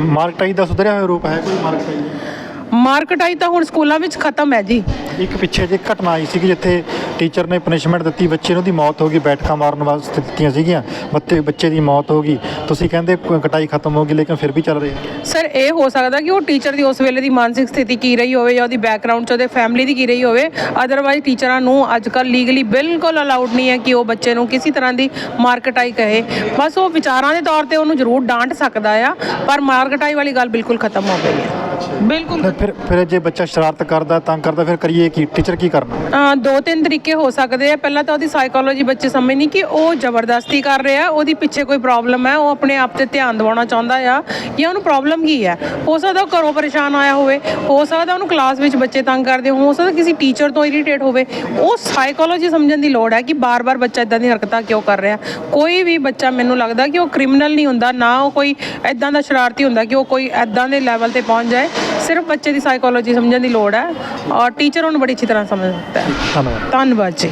ਮਾਰਕਟਾਈ ਦਾ ਸੁਧਰਿਆ ਹੋਇਆ ਰੂਪ ਹੈ ਕੋਈ ਮਾਰਕਟਾਈ ਮਾਰਕਟਾਈ ਤਾਂ ਹੁਣ ਸਕੂਲਾਂ ਵਿੱਚ ਖਤਮ ਹੈ ਜੀ। ਇੱਕ ਪਿੱਛੇ ਜੇ ਘਟਨਾ ਆਈ ਸੀ ਕਿ ਜਿੱਥੇ ਟੀਚਰ ਨੇ ਪਨਿਸ਼ਮੈਂਟ ਦਿੱਤੀ, ਬੱਚੇ ਨੂੰ ਦੀ ਮੌਤ ਹੋ ਗਈ, ਬੈਠਕਾਂ ਮਾਰਨ ਵਾਸਤੇ ਦਿੱਤੀਆਂ ਸੀਗੀਆਂ, ਬੱਚੇ ਬੱਚੇ ਦੀ ਮੌਤ ਹੋ ਗਈ। ਤੁਸੀਂ ਕਹਿੰਦੇ ਕਟਾਈ ਖਤਮ ਹੋ ਗਈ, ਲੇਕਿਨ ਫਿਰ ਵੀ ਚੱਲ ਰਹੀ ਹੈ ਸਰ ਇਹ ਹੋ ਸਕਦਾ ਕਿ ਉਹ ਟੀਚਰ ਦੀ ਉਸ ਵੇਲੇ ਦੀ ਮਾਨਸਿਕ ਸਥਿਤੀ ਕੀ ਰਹੀ ਹੋਵੇ ਜਾਂ ਉਹਦੀ ਬੈਕਗ੍ਰਾਉਂਡ ਚ ਉਹਦੇ ਫੈਮਿਲੀ ਦੀ ਕੀ ਰਹੀ ਹੋਵੇ। ਅਦਰਵਾਈਜ਼ ਟੀਚਰਾਂ ਨੂੰ ਅੱਜ ਕੱਲ੍ਹ ਲੀਗਲੀ ਬਿਲਕੁਲ ਅਲਾਉਡ ਨਹੀਂ ਹੈ ਕਿ ਉਹ ਬੱਚੇ ਨੂੰ ਕਿਸੇ ਤਰ੍ਹਾਂ ਦੀ ਮਾਰਕਟਾਈ ਕਹੇ। ਬਸ ਉਹ ਵਿਚਾਰਾਂ ਦੇ ਤੌਰ ਤੇ ਉਹਨੂੰ ਜ਼ਰੂਰ ਡਾਂਟ ਸਕਦਾ ਆ, ਪਰ ਮਾਰਕਟਾਈ ਵਾਲੀ ਗੱਲ ਬਿਲਕੁਲ ਖਤਮ ਹੋ ਗਈ ਹੈ। ਬਿਲਕੁਲ। ਫਿਰ- ਫਿਰ ਜੇ ਬੱਚਾ ਸ਼ਰਾਰਤ ਕਰਦਾ ਤੰਗ ਕਰਦਾ ਫਿਰ ਕਰੀਏ ਕੀ? ਟੀਚਰ ਕੀ ਕਰਨਾ? ਦੋ ਤਿੰਨ ਤਰੀਕੇ ਹੋ ਸਕਦੇ ਆ। ਪਹਿਲਾਂ ਤਾਂ ਉਹਦੀ ਸਾਈਕੋਲੋਜੀ ਬੱਚੇ ਸਮਝਣੀ ਕਿ ਉਹ ਜ਼ਬਰਦਸਤੀ ਕਰ ਰਿਹਾ ਉਹਦੀ ਪਿੱਛੇ ਕੋਈ ਪ੍ਰੋਬਲਮ ਹੈ ਉਹ ਆਪਣੇ ਆਪ ਤੇ ਧਿਆਨ ਦਿਵਾਉਣਾ ਚਾਹੁੰਦਾ ਆ ਜਾਂ ਉਹਨੂੰ ਪ੍ਰੋਬਲਮ ਕੀ ਹੈ? ਹੋ ਸਕਦਾ ਉਹ ਘਰੋਂ ਪਰੇਸ਼ਾਨ ਆਇਆ ਹੋਵੇ ਹੋ ਸਕਦਾ ਉਹਨੂੰ ਕਲਾਸ ਵਿੱਚ ਬੱਚੇ ਤੰਗ ਕਰਦੇ ਹੋਣ ਹੋ ਸਕਦਾ ਕਿਸੇ ਟੀਚਰ ਤੋਂ ਇਰੀਟੇਟ ਹੋਵੇ। ਉਹ ਸਾਈਕੋਲੋਜੀ ਸਮਝਣ ਦੀ ਲੋੜ ਹੈ ਕਿ ਬਾਰ-ਬਾਰ ਬੱਚਾ ਇਦਾਂ ਦੀ ਹਰਕਤਾਂ ਕਿਉਂ ਕਰ ਰਿਹਾ? ਕੋਈ ਵੀ ਬੱਚਾ ਮੈਨੂੰ ਲੱਗਦਾ ਕਿ ਉਹ ਕ੍ਰਿਮੀਨਲ ਨਹੀਂ ਹੁੰਦਾ ਨਾ ਉਹ ਕੋਈ ਇਦਾਂ ਦਾ ਸ਼ਰਾਰਤੀ ਹੁੰਦਾ ਕਿ ਉਹ ਕੋਈ ਇਦਾਂ ਦੇ ਲੈਵਲ ਤੇ ਪਹੁੰਚ ਜਾਏ। ਸਿਰਫ ਬੱਚੇ ਦੀ ਸਾਈਕੋਲੋਜੀ ਸਮਝਣ ਦੀ ਲੋੜ ਹੈ ਔਰ ਟੀਚਰ ਉਹਨੂੰ ਬੜੀ ਅੱਛੀ ਤਰ੍ਹਾਂ ਸਮਝ ਸਕਦਾ ਹੈ। ਧੰਨਵਾਦ। ਧੰਨਵਾਦ ਜੀ।